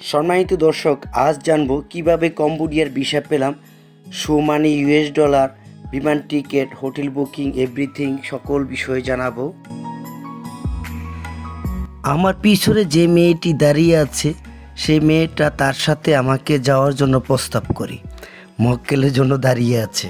সম্মানিত দর্শক, আজ জানব কীভাবে কম্বোডিয়ার ভিসা পেলাম। শো মানি ইউএস ডলার, বিমান টিকিট, হোটেল বুকিং, এভরিথিং সকল বিষয়ে জানাব। আমার পিছনে যে মেয়েটি দাঁড়িয়ে আছে সেই মেয়েটা তার সাথে আমাকে যাওয়ার জন্য প্রস্তাব করি। মক্কেলের জন্য দাঁড়িয়ে আছে।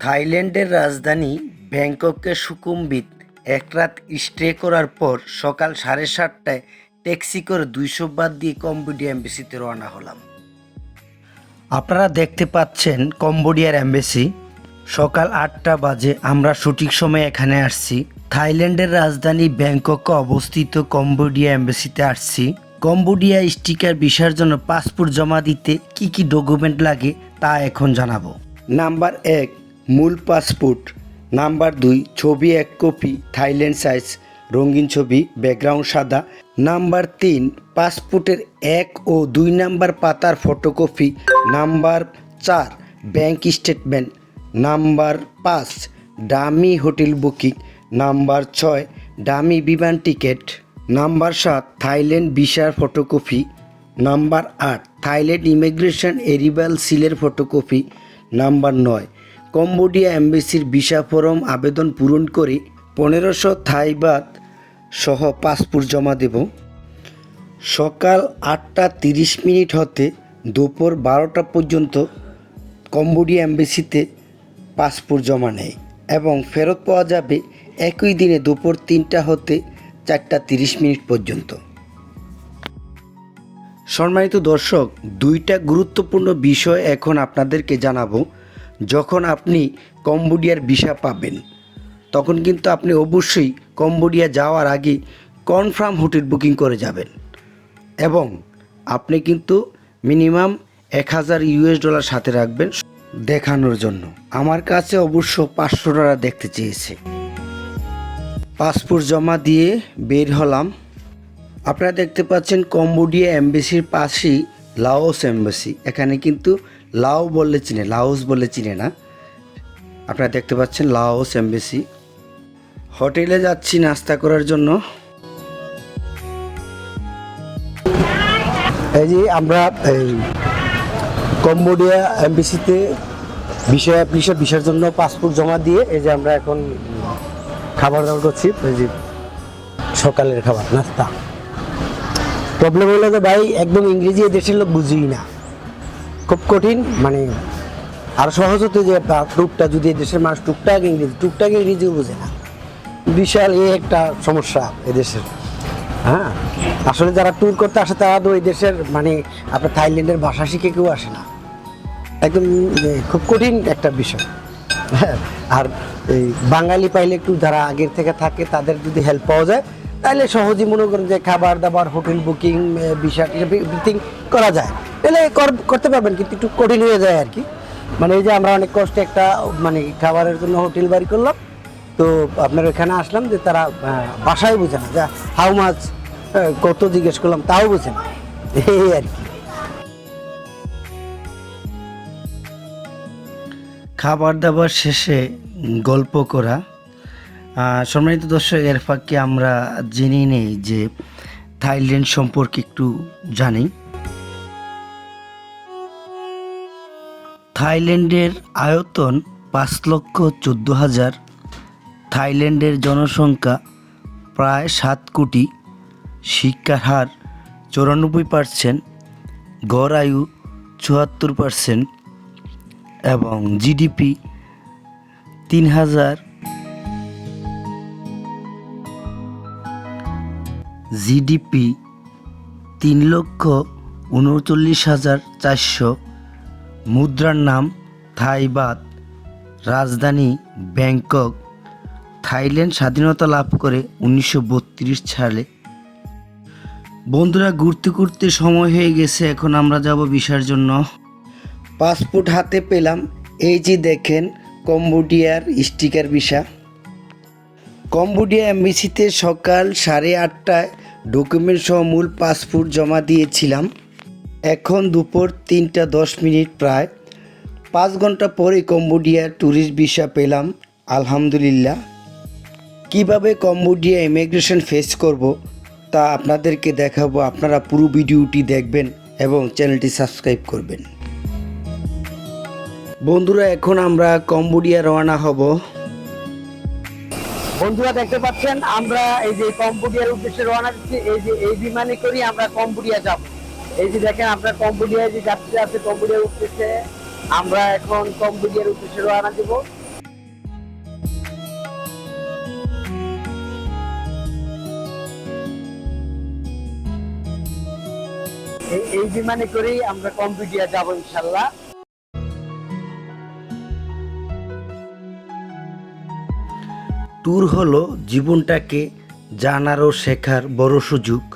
থাইল্যান্ডের রাজধানী ব্যাংককের সুকুম্বিত এক রাত স্টে করার পর সকাল সাড়ে সাতটায় ট্যাক্সি করে দুইশো বাদ দিয়ে কম্বোডিয়া এম্বাসিতে রওনা হলাম। আপনারা দেখতে পাচ্ছেন কম্বোডিয়ার এম্বাসি। সকাল আটটা বাজে আমরা সঠিক সময়ে এখানে আসছি। থাইল্যান্ডের রাজধানী ব্যাংককে অবস্থিত কম্বোডিয়া এম্বাসিতে আসছি। কম্বোডিয়া স্টিকার ভিসার জন্য পাসপোর্ট জমা দিতে কি কি ডকুমেন্ট লাগে তা এখন জানাব। নাম্বার এক, মূল পাসপোর্ট। নাম্বার দুই, ছবি এক কপি, থাইল্যান্ড সাইজ। রঙিন ছবি ব্যাকগ্রাউন্ড সাদা, নাম্বার তিন, পাসপোর্টের এক ও দুই নাম্বার পাতার ফটোকপি নাম্বার চার ব্যাংক স্টেটমেন্ট নাম্বার পাঁচ ডামি হোটেল বুকিং, নাম্বার ছয় ডামি বিমান টিকিট, নাম্বার সাত, থাইল্যান্ড ভিসার ফটোকপি নাম্বার আট, থাইল্যান্ড ইমিগ্রেশন এরিবাল সিলের ফটোকপি নাম্বার নয়, কম্বোডিয়া এম্বাসির ভিসা ফরম আবেদন পূরণ করে পনেরোশো থাইবাত সহ পাসপোর্ট জমা দেব। সকাল আটটা তিরিশ মিনিট হতে দুপুর বারোটা পর্যন্ত কম্বোডিয়া এম্বাসিতে পাসপোর্ট জমা নেয় এবং ফেরত পাওয়া যাবে একই দিনে দুপুর তিনটা হতে চারটা তিরিশ মিনিট পর্যন্ত। সম্মানিত দর্শক, দুইটা গুরুত্বপূর্ণ বিষয় এখন আপনাদেরকে জানাব। যখন আপনি কম্বোডিয়ার ভিসা পাবেন, তখন কিন্তু আপনি অবশ্যই কম্বোডিয়া যাওয়ার আগে কনফার্ম হোটেল বুকিং করে যাবেন। এবং আপনি কিন্তু মিনিমাম এক হাজার ইউএস ডলার সাথে রাখবেন দেখানোর জন্য। আমার কাছে অবশ্য পাঁচশো ডলার দেখতে চেয়েছে। পাসপোর্ট জমা দিয়ে বের হলাম। আপনারা দেখতে পাচ্ছেন কম্বোডিয়া এম্বাসির পাশেই লাওস এম্বাসি। এখানে কিন্তু লাও বললে চিনে, লাওস বলে চিনে না। আপনারা দেখতে পাচ্ছেন লাওস এম্বাসি। হোটেলে যাচ্ছি নাস্তা করার জন্য। এই যে আমরা, এই, কম্বোডিয়া এম্বাসিতে বিষয় অ্যাপ্লিকেশন বিষয়ের জন্য পাসপোর্ট জমা দিয়ে এই যে আমরা এখন খাবার দাবার করছি। এই যে সকালের খাবার, নাস্তা। প্রবলেম হলো যে ভাই, একদম ইংরেজি দেশের লোক বুঝিই না। খুব কঠিন মানে আর সহজ হতো যে টুকটা যদি দেশের মানুষ টুকটাক ইংরেজি, টুকটাক ইংরেজিও বোঝে না। বিশাল এই একটা সমস্যা এদেশের। হ্যাঁ? আসলে যারা ট্যুর করতে আসে, তারা তো এই দেশের মানে আপনার থাইল্যান্ডের ভাষা শিখে কেউ আসে না। একদম খুব কঠিন একটা বিষয়। হ্যাঁ? আর এই বাঙালি পাইলে একটু যারা আগের থেকে থাকে, তাদের যদি হেল্প পাওয়া যায় তাহলে সহজেই মনে করেন যে খাবার দাবার হোটেল বুকিং বিষয় এভরিথিং করা যায়। তাহলে কর- করতে পারবেন, কিন্তু একটু কঠিন হয়ে যায় আর কি। মানে এই যে আমরা অনেক কষ্টে একটা মানে খাবারের জন্য হোটেল বাড়ি করলাম তো আপনার এখানে আসলাম যে তারা বাসায় বোঝে না। যা হাউ মাছ কত জিজ্ঞেস করলাম তাও বোঝে না। এই আর কি। খাবার দাবার শেষে গল্প করা। সম্মানিত দর্শক, এর ফাঁকে আমরা জেনে নেই যে থাইল্যান্ড সম্পর্কে একটু জানি। থাইল্যান্ডের আয়তন পাঁচ লক্ষ চোদ্দ হাজার থাইল্যান্ডের জনসংখ্যা প্রায় সাত কোটি, শিক্ষার হার চৌরানব্বই পার্সেন্ট, গড় আয়ু চুয়াত্তর পার্সেন্ট এবং জিডিপি তিন হাজার। জিডিপি তিন লক্ষ উনচল্লিশ হাজার চারশো। মুদ্রার নাম থাইবাত রাজধানী ব্যাংকক। থাইল্যান্ড স্বাধীনতা লাভ করে উনিশশো বত্রিশ সালে। বন্ধুরা, ঘুরতে ঘুরতে সময় হয়ে গেছে, এখন আমরা যাব ভিসার জন্য। পাসপোর্ট হাতে পেলাম। এই যে দেখেন, কম্বোডিয়ার স্টিকার ভিসা। কম্বোডিয়া এম্বাসিতে সকাল সাড়ে আটটায় ডকুমেন্ট সহ মূল পাসপোর্ট জমা দিয়েছিলাম। এখন দুপুর তিনটা দশ মিনিট প্রায়। পাঁচ ঘণ্টা পরে কম্বোডিয়ার ট্যুরিস্ট ভিসা পেলাম। আলহামদুলিল্লাহ। কীভাবে কম্বোডিয়া ইমিগ্রেশন ফেস করব তা আপনাদেরকে দেখাবো। আপনারা পুরো ভিডিওটি দেখবেন এবং চ্যানেলটি সাবস্ক্রাইব করবেন। বন্ধুরা, এখন আমরা কম্বোডিয়া রওনা হব। বন্ধুরা, দেখতে পাচ্ছেন, আমরা এই যে কম্বোডিয়ার উদ্দেশ্যে রওনা দিচ্ছি। এই যে, এই বিমানে করি আমরা কম্বোডিয়া যাব। এই যে দেখেন, আমরা কম্বোডিয়ায় যে যাত্রী আছে, কম্বোডিয়ার উদ্দেশ্যে আমরা এখন কম্বোডিয়ার উদ্দেশ্যে রওনা দিব। এই- বিমানে করেই আমরা কম্বোডিয়া যাব ইনশাল্লাহ ট্যুর হলো জীবনটাকে জানার ও শেখার বড় সুযোগ।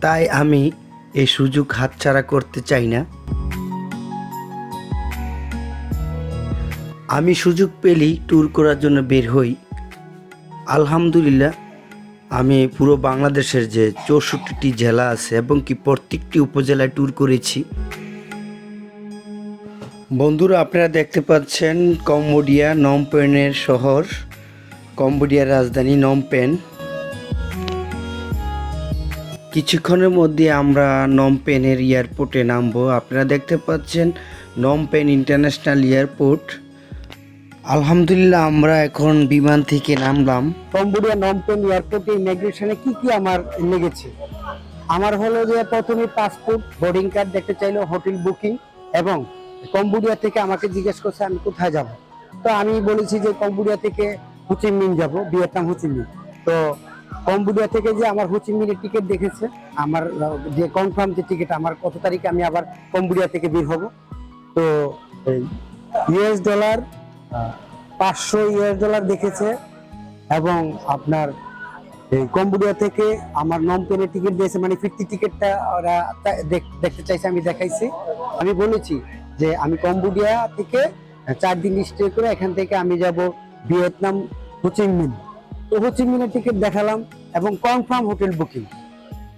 তাই আমি এই সুযোগ হাতছাড়া করতে চাই না। আমি সুযোগ পেলেই ট্যুর করার জন্য বের হই। আলহামদুলিল্লাহ আমি পুরো বাংলাদেশের যে চৌষট্টিটি জেলা আছে এবং কি প্রত্যেকটি উপজেলায় ট্যুর করেছি। বন্ধুরা, আপনারা দেখতে পাচ্ছেন কম্বোডিয়া নমপেনের শহর, কম্বোডিয়ার রাজধানী নমপেন। কিছুক্ষণের মধ্যে আমরা নমপেনের এয়ারপোর্টে নামবো। আপনারা দেখতে পাচ্ছেন নমপেন ইন্টারন্যাশনাল এয়ারপোর্ট। আলহামদুলিল্লাহ, আমরা এখন বিমান থেকে নামলাম। কম্বোডিয়া নমপেন এয়ারপোর্টে ইমিগ্রেশনে কি কি আমার লেগেছে? আমার হলো যে প্রথমে পাসপোর্ট, বোর্ডিং কার্ড দেখতে চাইলো, হোটেল বুকিং, এবং কম্বোডিয়া থেকে আমাকে জিজ্ঞেস করছে, আমি কোথায় যাব? তো আমি বলেছি যে কম্বোডিয়া থেকে হুচিমিন যাব, ভিয়েতনাম হুচিমিন তো কম্বোডিয়া থেকে যে আমার হুচিমিনের টিকিট দেখেছে, আমার, যে কনফার্ম যে টিকিট, আমার কত তারিখে আমি আবার কম্বোডিয়া থেকে বের হব। তো ইউএস ডলার পাঁচশো ইউএস ডলার দেখেছে এবং আপনার এই কম্বোডিয়া থেকে আমার নম পেনের টিকিট দিয়েছে মানে ফিফটি টিকিটটা ওরা দেখতে চাইছে, আমি দেখাইছি। আমি বলেছি যে আমি কম্বোডিয়া থেকে চার দিন স্টে করে এখান থেকে আমি যাব ভিয়েতনাম হোচিমিন তো হোচিমিনের টিকিট দেখালাম এবং কনফার্ম হোটেল বুকিং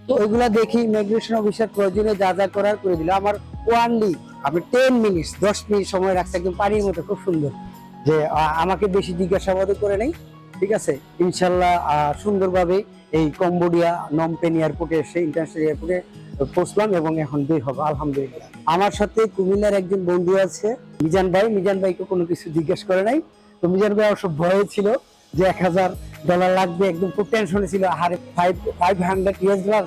তো ওইগুলা দেখি ইমিগ্রেশন অফিসার প্রয়োজনে যা যা করার করে দিল। আমার ওয়ানলি আমি টেন মিনিটস দশ মিনিট সময় রাখছে, একদম পানির মতো, খুব সুন্দর। যে আমাকে বেশি জিজ্ঞাসাবাদ করে নেই, ঠিক আছে? ইনশাল্লাহ সুন্দরভাবে এই কম্বোডিয়া নমপেন এয়ারপোর্টে এসে ইন্টারন্যাশনাল এয়ারপোর্টে পৌঁছলাম এবং এখন বের হব, আলহামদুলিল্লাহ। আমার সাথে কুমিল্লার একজন বন্ধু আছে, মিজান ভাই। মিজান ভাইকে কোনো কিছু জিজ্ঞেস করে নাই। তো মিজান ভাই অবশ্য ভয়ে ছিল যে, এক হাজার ডলার লাগবে, একদম খুব টেনশনে ছিল। আরে five five hundred US dollar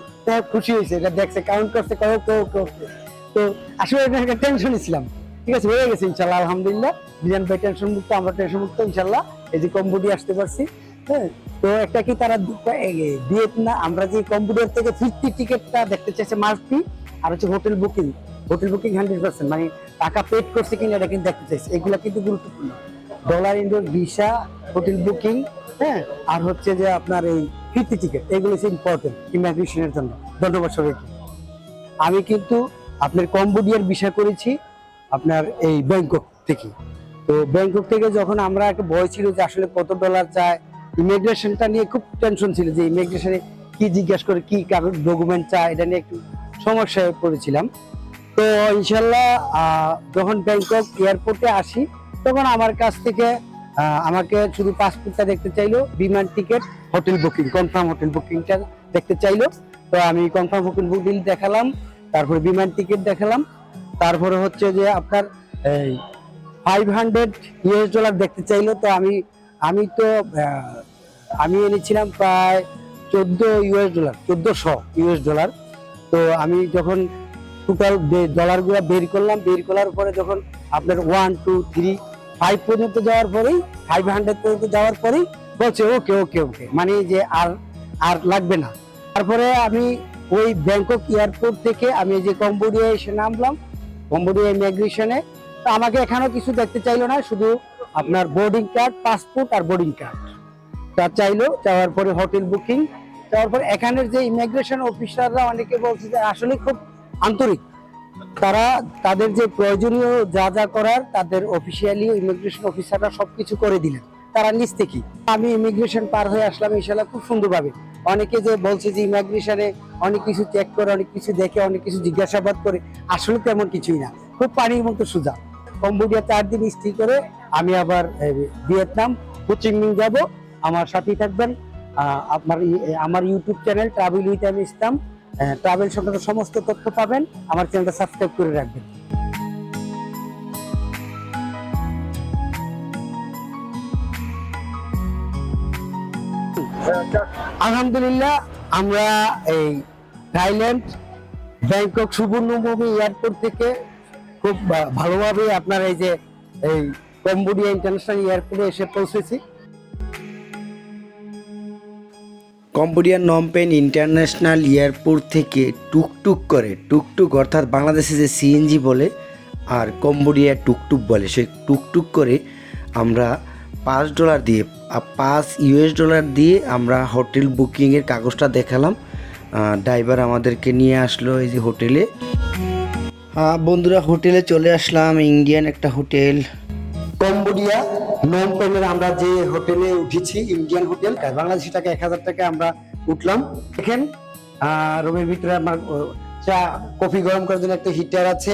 খুশি হয়েছে। এটা দেখছে কাউন্ট করছে কেউ তো আসলে টেনশনে ছিলাম। ঠিক আছে, হয়ে গেছে ইনশাল্লাহ, আলহামদুলিল্লাহ। মিজান ভাই টেনশন মুক্ত, আমরা টেনশন মুক্ত, ইনশাল্লাহ। এই যে কম্বোডিয়া আসতে পারছি হ্যাঁ? তো একটা কি তারা দু- এ- এ- ভিয়েতনাম আমরা যে কম্বোডিয়ার থেকে ফিফটি টিকিটটা দেখতে চাইছে মার্চ ফি আর হচ্ছে hotel booking. Hotel booking hundred percent মানে টাকা পেড করছে কিনা এটা কিন্তু দেখতে চাইছে। এগুলো কিন্তু গুরুত্বপূর্ণ। ডলার ইন্ডোর, ভিসা, হোটেল বুকিং হ্যাঁ? আর হচ্ছে যে আপনার এই ফিফটি টিকিট, এগুলো হচ্ছে ইম্পর্টেন্ট ইমিগ্রেশনের জন্য। ধন্যবাদ সবাইকে। আমি কিন্তু আপনার কম্বোডিয়ার বিষয় করেছি। আপনার এই ব্যাংকক থেকে। তো ব্যাংকক থেকে যখন আমরা একটা ভয় ছিল যে আসলে কত ডলার চায় ইমিগ্রেশনটা নিয়ে খুব টেনশন ছিল যে ইমিগ্রেশনে কি জিজ্ঞাসা করে, কি কাগজ ডকুমেন্ট চায়, এটা নিয়ে একটু সমস্যায় পড়েছিলাম। তো ইনশাল্লাহ যখন ব্যাংকক এয়ারপোর্টে আসি, তখন আমার কাছ থেকে আমাকে শুধু পাসপোর্টটা দেখতে চাইলো, বিমান ticket hotel booking confirm hotel বুকিংটা দেখতে চাইলো। তো আমি কনফার্ম হোটেল বুকিং দেখালাম, তারপরে বিমান টিকিট দেখালাম। তারপরে হচ্ছে যে আপনার এই ফাইভ হান্ড্রেড ইউএস ডলার দেখতে চাইলো, তো আমি আমি তো আমি এনেছিলাম প্রায় চোদ্দ ইউএস ডলার চোদ্দশো ইউএস ডলার তো আমি যখন টোটাল ডলারগুলো বের করলাম, বের করার পরে যখন আপনার ওয়ান টু থ্রি ফাইভ পর্যন্ত যাওয়ার পরেই ফাইভ হান্ড্রেড পর্যন্ত যাওয়ার পরেই বলছে ওকে ওকে ওকে মানে যে আর আর লাগবে না। তারপরে আমি ওই ব্যাংকক এয়ারপোর্ট থেকে আমি যে কম্বোডিয়া এসে নামলাম। কম্বোডিয়া ইমিগ্রেশনে। তো আমাকে এখানেও কিছু দেখতে চাইলো না, শুধু আপনার বোর্ডিং কার্ড পাসপোর্ট আর বোর্ডিং কার্ড তা চাইলো যাওয়ার পরে হোটেল বুকিং যাওয়ার পরে এখানের যে ইমিগ্রেশন অফিসাররা অনেকে বলছে যে আসলে খুব আন্তরিক। তারা তাদের যে প্রয়োজনীয় যা যা করার, তাদের অফিসিয়ালি ইমিগ্রেশন অফিসাররা সবকিছু করে দিলেন। তারা নিজ থেকেই আমি ইমিগ্রেশন পার হয়ে আসলাম ইনশাল্লাহ খুব সুন্দরভাবে। অনেকে যে বলছে যে ইমিগ্রেশনে অনেক কিছু চেক করে, অনেক কিছু দেখে, অনেক কিছু জিজ্ঞাসাবাদ করে, আসলে তেমন কিছুই না। খুব পানির মতো সোজা। কম্বোডিয়া চার দিন স্টে করে আমি আবার ভিয়েতনাম হোচিমিন যাব। আমার সাথেই থাকবেন। আপনার আমার ইউটিউব চ্যানেল ট্রাভেল উইথ আমি ইসলাম ট্রাভেল সংক্রান্ত সমস্ত তথ্য পাবেন। আমার চ্যানেলটা সাবস্ক্রাইব করে রাখবেন। আলহামদুলিল্লাহ, আমরা এই থাইল্যান্ড, ব্যাংকক সুবর্ণভূমি এয়ারপোর্ট থেকে খুব ভালোভাবে আপনার এই যে, এই কম্বোডিয়া ইন্টারন্যাশনাল এয়ারপোর্টে এসে পৌঁছেছি। কম্বোডিয়ার নমপেন ইন্টারন্যাশনাল এয়ারপোর্ট থেকে টুকটুক করে, টুকটুক অর্থাৎ বাংলাদেশে যে সিএনজি বলে আর কম্বোডিয়া টুকটুক বলে, সেই টুকটুক করে আমরা পাঁচ ডলার দিয়ে পাঁচ ইউএস ডলার দিয়ে আমরা হোটেল বুকিংয়ের কাগজটা দেখালাম। ড্রাইভার আমাদেরকে নিয়ে আসলো এই যে হোটেলে। আহ, বন্ধুরা হোটেলে চলে আসলাম ইন্ডিয়ান একটা হোটেল। কম্বোডিয়া নমপেনের আমরা যে হোটেলে উঠেছি ইন্ডিয়ান হোটেল বাংলাদেশি টাকা এক হাজার টাকা আমরা উঠলাম। দেখেন রুমের ভিতরে আমার চা কফি গরম করার জন্য একটা হিটার আছে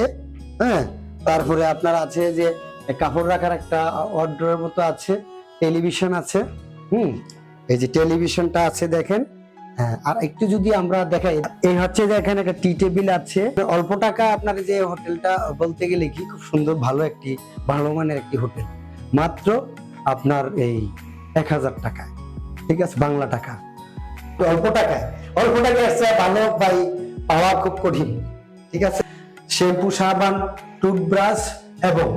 হ্যাঁ? তারপরে আপনার আছে যে কাপড় রাখার একটা অর্ডারের মতো আছে। টেলিভিশন আছে, হুম? এই যে টেলিভিশনটা আছে দেখেন। হ্যাঁ আর একটু যদি আমরা দেখাই, এই হচ্ছে যে এখানে একটা টি টেবিল আছে। অল্প টাকা আপনার যে হোটেলটা বলতে গেলে কি খুব সুন্দর, ভালো একটি, ভালো মানের একটি হোটেল। মাত্র আপনার এই এক হাজার টাকায়, ঠিক আছে? বাংলা টাকা। অল্প টাকায় অল্প টাকায় আসছে ভালো ভাই, পাওয়া খুব কঠিন, ঠিক আছে? শ্যাম্পু, সাবান, টুথব্রাশ এবং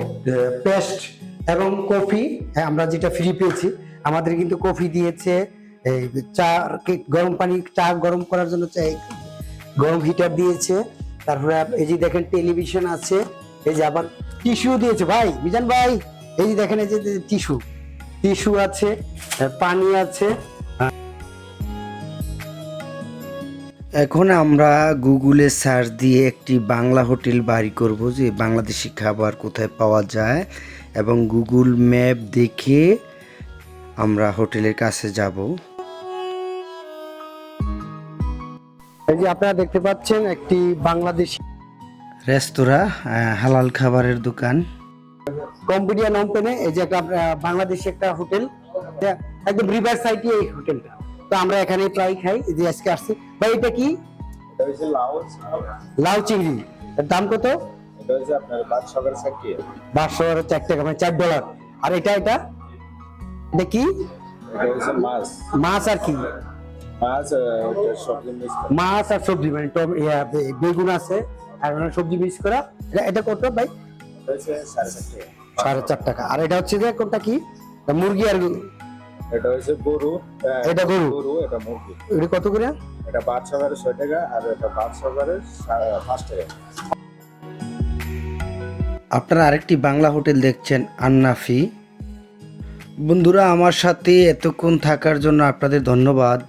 পেস্ট এবং কফি হ্যাঁ, আমরা যেটা ফ্রি পেয়েছি আমাদের কিন্তু কফি দিয়েছে চা গরম পানি চা গরম করার জন্য গরম হিটার দিয়েছে তারপরে এই যে দেখেন টেলিভিশন আছে এই যে আবার টিস্যু দিয়েছে ভাই বিজান ভাই এই যে দেখেন এই যে টিস্যু টিস্যু আছে পানি আছে এখন আমরা গুগলে সার্চ দিয়ে একটি বাংলা হোটেল বাড়ি করব যে বাংলাদেশি খাবার কোথায় পাওয়া যায়। এবং গুগল ম্যাপ দেখে আমরা হোটেলের কাছে যাব। এই যে আপনারা দেখতে পাচ্ছেন একটি বাংলাদেশি রেস্তোরাঁ আহ, হালাল খাবারের দোকান। কম্বোডিয়া নমপেনে এই যে একটা বাংলাদেশি একটা হোটেল। একদম রিভার সাইডে এই হোটেলটা। তো আমরা এখানে প্রায় খাই এই যে আজকে আসছি। ভাই এটা কি? এটা লাউ চিংড়ি। এর দাম কত? এটা হচ্ছে আপনার মানে ডলার আর এটা এটা? এটা কি? এটা হচ্ছে মাছ। মাছ আর কি? মাছ সবজি মিক্স মাছ আর সবজি মানে টম বেগুন আছে আর সবজি মিক্স করা। এটা এটা কত ভাই? সাড়ে চার টাকা। আর এটা হচ্ছে যে কোনটা কি? মুরগি আর এটা হচ্ছে গরু এটা গরু? গরু এটা মুরগি। এটা কত করে? এটা সকালে ছয় টাকা আর এটা বাদ সকালে পাঁচ টাকা। আপনারা আরেকটি বাংলা হোটেল দেখছেন আন্নাফি। বন্ধুরা আমার সাথে এতক্ষণ থাকার জন্য আপনাদের ধন্যবাদ।